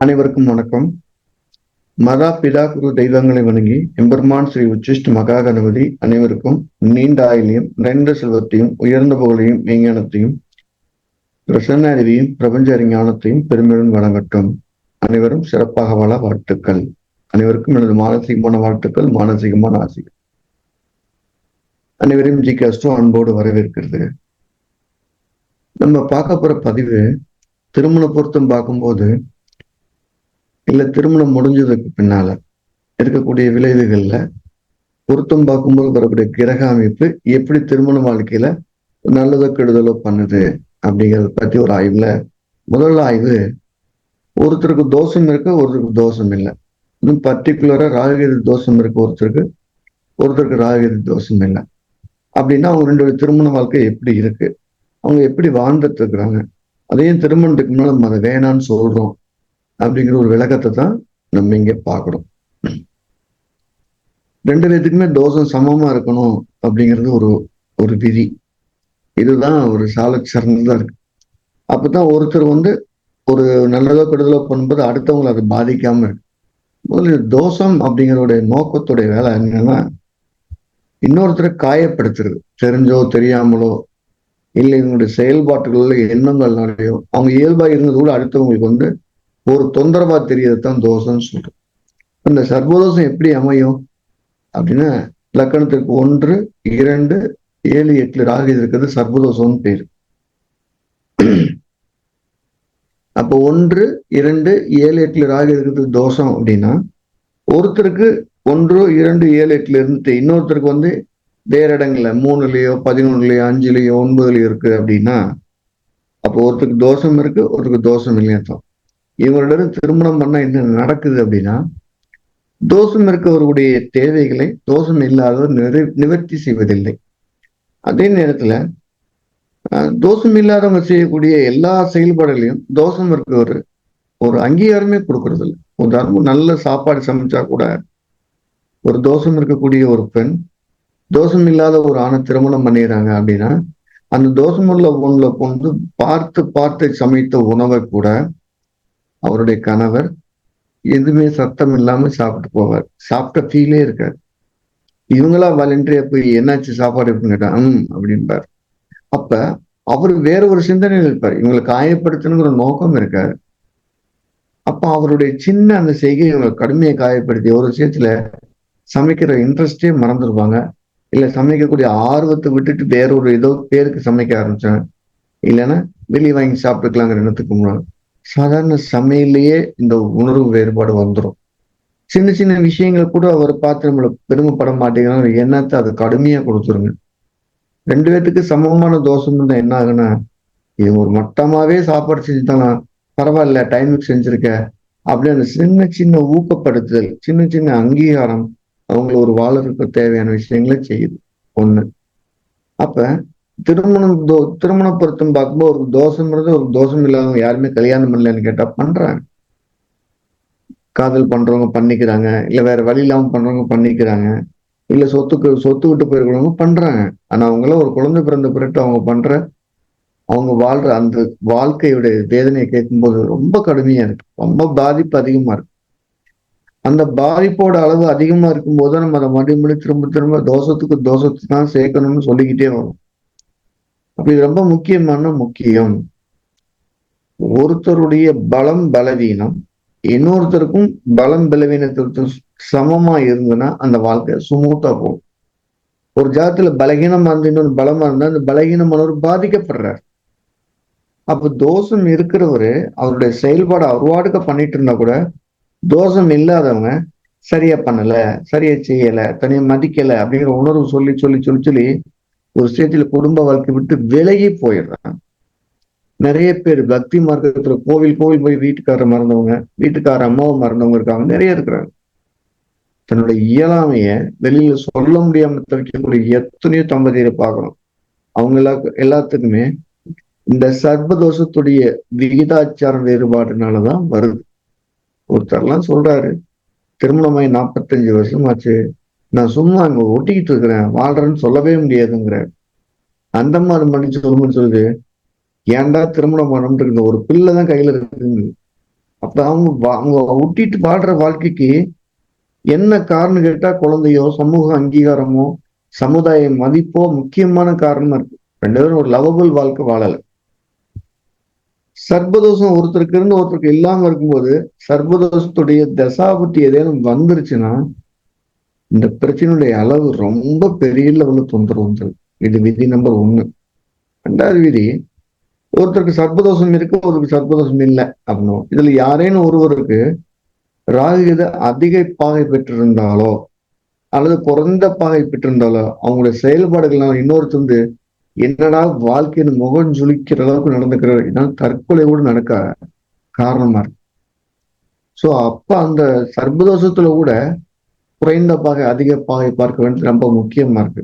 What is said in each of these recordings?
அனைவருக்கும் வணக்கம். மதா பிதா குரு தெய்வங்களை வணங்கி எம்பெருமான் ஸ்ரீ உச்சிஷ்ட மகா கணபதி அனைவருக்கும் நீண்ட ஆயிலையும் நிறைந்த செல்வத்தையும் உயர்ந்த புகழையும் மெய்ஞானத்தையும் பிரசன்ன அறிவியும் பிரபஞ்ச அறிஞானத்தையும் பெருமையுடன் வழங்கட்டும். அனைவரும் சிறப்பாக வாழ வாழ்த்துக்கள். அனைவருக்கும் எனது மானசீகமான வாழ்த்துக்கள் மானசீகமான ஆசைகள். அனைவரையும் ஜி கஸ்டோ அன்போடு வரவேற்கிறது. நம்ம பார்க்க போற பதிவு திருமண பொருத்தம் பார்க்கும்போது இல்லை திருமணம் முடிஞ்சதுக்கு பின்னால இருக்கக்கூடிய விளைவுகள்ல பொருத்தம் பார்க்கும்போது வரக்கூடிய கிரக அமைப்பு எப்படி திருமண வாழ்க்கையில நல்லதோ கெடுதலோ பண்ணுது அப்படிங்கிறத பத்தி ஒரு ஆய்வுல முதல் ஆய்வு ஒருத்தருக்கு தோஷம் இருக்கு ஒருத்தருக்கு தோஷம் இல்லை. இன்னும் பர்டிகுலரா ராகுகிரி தோஷம் இருக்கு ஒருத்தருக்கு ஒருத்தருக்கு ராகுகிரி தோஷம் இல்லை. அப்படின்னா அவங்க ரெண்டு திருமண வாழ்க்கை எப்படி இருக்கு? அவங்க எப்படி வாழ்ந்துட்டு இருக்கிறாங்க? அதையும் திருமணத்துக்கு முன்னாடி நம்ம அதை வேணான்னு சொல்றோம். அப்படிங்கிற ஒரு விளக்கத்தை தான் நம்ம இங்க பார்க்கணும். ரெண்டு பேத்துக்குமே தோஷம் சமமா இருக்கணும் அப்படிங்கிறது ஒரு ஒரு விதி. இதுதான் ஒரு சால சிறந்ததா இருக்கு. அப்பதான் ஒருத்தர் வந்து ஒரு நல்லதோ கெடுதலோ பண்ணும்போது அடுத்தவங்களை அது பாதிக்காம இருக்கு. முதல்ல தோஷம் அப்படிங்கிறோடைய நோக்கத்துடைய வேலை என்னன்னா இன்னொருத்தரை காயப்படுத்துறது. தெரிஞ்சோ தெரியாமலோ இல்லை இவங்களுடைய செயல்பாட்டுகளில் எண்ணங்கள்னாலேயோ அவங்க இயல்பாக இருந்தது கூட அடுத்தவங்களுக்கு வந்து ஒரு தொந்தரவா தெரியறதுதான் தோஷம்னு சொல்றோம். இந்த சர்வதோஷம் எப்படி அமையும்? அப்படின்னா லக்கணத்திற்கு ஒன்று இரண்டு ஏழு எட்டுல ராகு இருக்கிறது சர்வதோஷம்னு பேரு. அப்போ ஒன்று இரண்டு ஏழு எட்டுல ராகு இருக்கிறது தோஷம் அப்படின்னா ஒருத்தருக்கு ஒன்று இரண்டு ஏழு எட்டுல இருந்துட்டு இன்னொருத்தருக்கு வந்து வேற இடங்கள்ல மூணுலயோ பதினொன்னுலயோ அஞ்சுலயோ ஒன்பதுலயோ இருக்கு அப்படின்னா அப்போ ஒருத்தருக்கு தோஷம் இருக்கு ஒருத்தருக்கு தோஷம் இல்லையா இவங்களோட திருமணம் பண்ண என்ன நடக்குது அப்படின்னா தோஷம் இருக்கவர்களுடைய தேவைகளை தோஷம் இல்லாதவர் நிறை நிவர்த்தி செய்வதில்லை. அதே நேரத்துல தோஷம் இல்லாதவங்க செய்யக்கூடிய எல்லா செயல்பாடுகளையும் தோஷம் இருக்கவர் ஒரு அங்கீகாரமே கொடுக்கறது இல்லை உதாரணம் நல்ல சாப்பாடு சமைச்சா கூட ஒரு தோஷம் இருக்கக்கூடிய ஒரு பெண் தோஷம் இல்லாத ஒரு ஆணை திருமணம் பண்ணிடுறாங்க அப்படின்னா அந்த தோஷமுள்ள பொண்ணில் கொண்டு பார்த்து பார்த்து சமைத்த உணவை கூட அவருடைய கணவர் எதுவுமே சத்தம் இல்லாம சாப்பிட்டு போவார். சாப்பிட்ட ஃபீலே இருக்காரு இவங்களா வாலண்டரியா போய் என்னாச்சு சாப்பாடு எப்படின்னு கேட்டா ம் அப்படின்பார். அப்ப அவர் வேற ஒரு சிந்தனையில் இருப்பார். இவங்களை காயப்படுத்தணுங்கிற நோக்கம் இருக்காரு அப்ப அவருடைய சின்ன அந்த செய்கை இவங்களை கடுமையை காயப்படுத்தி ஒரு விஷயத்துல சமைக்கிற இன்ட்ரெஸ்டே மறந்துடுவாங்க இல்ல சமைக்கக்கூடிய ஆர்வத்தை விட்டுட்டு வேற ஒரு ஏதோ பேருக்கு சமைக்க ஆரம்பிச்சாங்க. இல்லைன்னா வெளியே வாங்கி சாப்பிட்டுக்கலாங்கிற எண்ணத்துக்கு முன்னாடி சாதாரண சமையலையே இந்த உணர்வு வேறுபாடு வந்துடும் சின்ன சின்ன விஷயங்கள் கூட அவரை பார்த்து நம்மளை பெருமைப்பட மாட்டேங்கிறாங்க எண்ணத்தை அது கடுமையாக கொடுத்துருங்க. ரெண்டு பேத்துக்கு சமமான தோஷம் என்ன ஆகுனா இது ஒரு மட்டமாகவே சாப்பாடு செஞ்சுட்டானா பரவாயில்ல டைமுக்கு செஞ்சுருக்க. அப்படி அந்த சின்ன சின்ன ஊக்கப்படுத்துதல் சின்ன சின்ன அங்கீகாரம் அவங்கள ஒரு வாழறதுக்கு தேவையான விஷயங்களை செய்யுது. ஒண்ணு. அப்போ திருமணம் தோ திருமண பொருத்தம் பார்க்கும்போது ஒரு தோஷம்ன்றது ஒரு தோஷம் இல்லாதவங்க யாருமே கல்யாணம் பண்ணலன்னு கேட்டா பண்றாங்க. காதல் பண்றவங்க பண்ணிக்கிறாங்க. இல்ல வேற வழி இல்லாம பண்றவங்க பண்ணிக்கிறாங்க. இல்ல சொத்துக்கு சொத்து விட்டு போயிருக்கிறவங்க பண்றாங்க. ஆனா அவங்கள ஒரு குழந்தை பிறந்த பிறகு அவங்க பண்ற அவங்க வாழ்ற அந்த வாழ்க்கையுடைய வேதனையை கேட்கும்போது ரொம்ப கடுமையா இருக்கு. ரொம்ப பாதிப்பு அதிகமா இருக்கு. அந்த பாதிப்போட அளவு அதிகமா இருக்கும்போது நம்ம அதை மறுபடியும் திரும்ப திரும்ப தோஷத்துக்கு தோஷத்துக்கு தான் சேர்க்கணும்னு சொல்லிக்கிட்டே வரும். அப்ப இது ரொம்ப முக்கியமான முக்கியம். ஒருத்தருடைய பலம் பலவீனம் இன்னொருத்தருக்கும் பலம் பலவீனத்திற்கும் சமமா இருந்ததுன்னா அந்த வாழ்க்கை சுமூத்தா போகும். ஒரு ஜாதத்துல பலகீனமா இருந்து இன்னொரு பலமா இருந்தா அந்த பலகீனமானவர் பாதிக்கப்படுறார். அப்ப தோஷம் இருக்கிறவரு அவருடைய செயல்பாடு அருவாடுக்க பண்ணிட்டு இருந்தா கூட தோஷம் இல்லாதவங்க சரியா பண்ணல சரியா செய்யல தனியா மதிக்கல அப்படிங்கிற உணர்வு சொல்லி சொல்லி சொல்லி சொல்லி ஒரு ஸ்டேஜ்ல குடும்ப வாழ்க்கை விட்டு விலகி போயிடுறாங்க. நிறைய பேர் பக்தி மார்க்கத்துல கோவில் கோவில் போய் வீட்டுக்காரர் மறந்தவங்க வீட்டுக்கார அம்மாவை மறந்தவங்க இருக்காங்க. நிறைய இருக்கிறாங்க. தன்னுடைய இயலாமைய வெளியில சொல்ல முடியாம தவிக்கக்கூடிய எத்தனையோ தம்பதியரை பார்க்கணும். அவங்க எல்லா எல்லாத்துக்குமே இந்த சர்வதோஷத்துடைய விகிதாச்சார வேறுபாடுனாலதான் வருது. ஒருத்தர்லாம் சொல்றாரு திருமணமாய் நாற்பத்தஞ்சு வருஷம் ஆச்சு நான் சும்மா அங்க ஒட்டிக்கிட்டு இருக்கிறேன் வாழ்றேன்னு சொல்லவே முடியாதுங்கிற அந்த மாதிரி மன்னிச்சு சொல்லுன்னு சொல்லுது. ஏன்டா திருமணம் பண்ணணும்னு இருந்த ஒரு பிள்ளை தான் கையில இருக்குங்க. அப்ப அவங்க அவங்க ஒட்டிட்டு வாழ்ற வாழ்க்கைக்கு என்ன காரணம் கேட்டா குழந்தையோ சமூக அங்கீகாரமோ சமுதாய மதிப்போ முக்கியமான காரணமா இருக்கு. ரெண்டு பேரும் ஒரு லவபிள் வாழ்க்கை வாழல. சர்பதோஷம் ஒருத்தருக்கு இருந்து ஒருத்தருக்கு இல்லாம இருக்கும்போது சர்பதோஷத்துடைய தசாபுத்தி ஏதேனும் வந்துருச்சுன்னா இந்த பிரச்சனையுடைய அளவு ரொம்ப பெரிய லெவலில் தொந்தரவு வந்துருது இது விதி நம்பர் ஒண்ணு. ரெண்டாவது விதி ஒருத்தருக்கு சர்பதோஷம் இருக்கு ஒருத்தருக்கு சர்பதோஷம் இல்லை அப்படின்னும் இதுல யாரேனும் ஒருவருக்கு ராகுகத அதிக பாகை பெற்றிருந்தாலோ அல்லது குறைந்த பாகை பெற்றிருந்தாலோ அவங்களுடைய செயல்பாடுகள் இன்னொருத்தர் வந்து என்னடா வாழ்க்கையின் முகம் ஜொலிக்கிற அளவுக்கு நடந்துக்கிறார். இதான் தற்கொலை கூட நடக்க காரணமா இருக்கு. சோ அப்ப அந்த சர்பதோஷத்துல கூட குறைந்த பாகை அதிக பாகை பார்க்க வேண்டியது ரொம்ப முக்கியமா இருக்கு.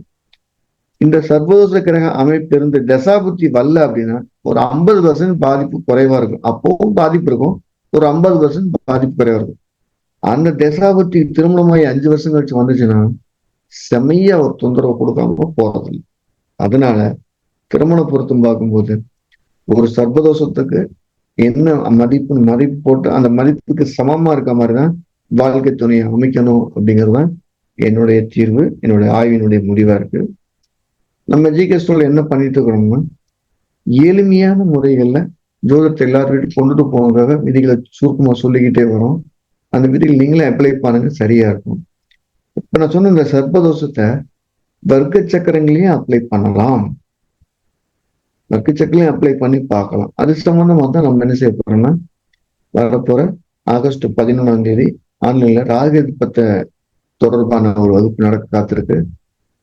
இந்த சர்வதோஷ கிரக அமைப்பு இருந்து தசாபுத்தி வரல அப்படின்னா ஒரு ஐம்பது பர்சன்ட் பாதிப்பு குறைவா இருக்கும். அப்பவும் பாதிப்பு இருக்கும். ஒரு ஐம்பது பர்சன்ட் பாதிப்பு குறைவா இருக்கும். அந்த தசாபுத்தி திருமணமாயி அஞ்சு வருஷம் கழிச்சு வந்துச்சுன்னா செமையா ஒரு தொந்தரவு கொடுக்காம போறதில்லை. அதனால திருமண பொருத்தம் பார்க்கும்போது ஒரு சர்வதோஷத்துக்கு என்ன மதிப்பு மதிப்பு போட்டு அந்த மதிப்புக்கு சமமா இருக்க மாதிரிதான் வாழ்க்கை துணையை அமைக்கணும் அப்படிங்கிறது தான் என்னுடைய தீர்வு என்னுடைய ஆய்வினுடைய முடிவா இருக்கு. நம்ம ஜிகே ஸ்டோர்ல என்ன பண்ணிட்டு இருக்கிறோம்னா எளிமையான முறைகள்ல ஜோதத்தை எல்லாரும் கொண்டுட்டு போனதாக விதிகளை சுருக்கமாக சொல்லிக்கிட்டே வரோம். அந்த விதிகள் நீங்களே அப்ளை பண்ணுங்க சரியா இருக்கும். இப்ப நான் சொன்ன இந்த சர்ப்பதோஷத்தை வர்க்க சக்கரங்களையும் அப்ளை பண்ணலாம். வர்க்க சக்கரையும் அப்ளை பண்ணி பார்க்கலாம். அது சம்பந்தமாக தான் நம்ம என்ன செய்ய போறோம்னா வரப்போற ஆகஸ்ட் பதினொன்றாம் தேதி ஆன்லைன்ல ராகபத்த தொடர்பான ஒரு வகுப்பு நடக்க காத்திருக்கு.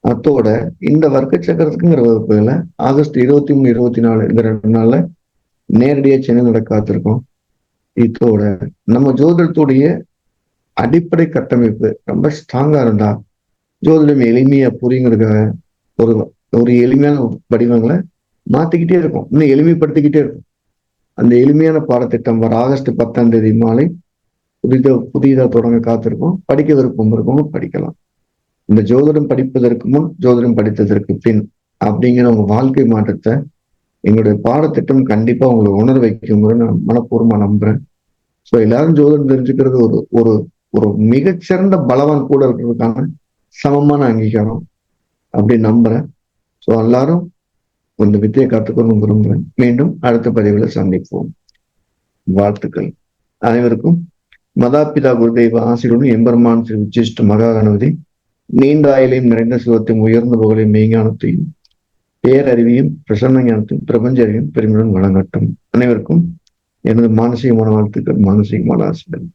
அத்தோட இந்த வர்க்க சக்கரத்துக்குங்கிற வகுப்புகளை ஆகஸ்ட் இருபத்தி மூணு இருபத்தி நாலு இந்த ரெண்டு நாள்ல நேரடியாக சென்னை நடக்க காத்திருக்கோம். இதோட நம்ம ஜோதிடத்துடைய அடிப்படை கட்டமைப்பு ரொம்ப ஸ்ட்ராங்கா இருந்தா ஜோதிடம் எளிமையா புரியுங்கிறதுக்காக ஒரு ஒரு எளிமையான வடிவங்களை மாத்திக்கிட்டே இருக்கும். இன்னும் எளிமைப்படுத்திக்கிட்டே இருக்கும். அந்த எளிமையான பாடத்திட்டம் வர ஆகஸ்ட் பத்தாம் தேதி மாலை புதிதாக புதிதா தொடங்க காத்திருக்கும். படிக்க விருப்பம் இருக்கவங்க படிக்கலாம். இந்த ஜோதிடம் படிப்பதற்கு முன் ஜோதிடம் படித்ததற்கு பின் அப்படிங்கிற உங்க வாழ்க்கை மாற்றத்தை எங்களுடைய பாடத்திட்டம் கண்டிப்பா உங்களை உணர வைக்கும்னு நான் மனப்பூர்வமா நம்புறேன். ஸோ எல்லாரும் ஜோதிடம் தெரிஞ்சுக்கிறது ஒரு ஒரு ஒரு மிகச்சிறந்த பலவான் கூட இருக்கிறதுக்கான சமமான அங்கீகாரம் அப்படி நம்புறேன். ஸோ எல்லாரும் இந்த வித்தியை கற்றுக்கணும் விரும்புகிறேன். மீண்டும் அடுத்த பதிவில் சந்திப்போம். வாழ்த்துக்கள். அனைவருக்கும் மதாபிதா குருதெய்வ ஆசிரியரும் எம்பெருமான் ஸ்ரீ உச்சிஷ்ட மகாகணபதி நீண்ட ஆயிலையும் நிறைந்த சிவத்தையும் உயர்ந்த புகழையும் மெய்ஞானத்தையும் பேரறிவையும் பிரசன்ன ஞானத்தையும் பிரபஞ்ச அறிவியும் பெருமையுடன் வழங்கட்டும். அனைவருக்கும் எனது மானசீகமான வாழ்த்துக்கள் மானசீகமான ஆசிரியர்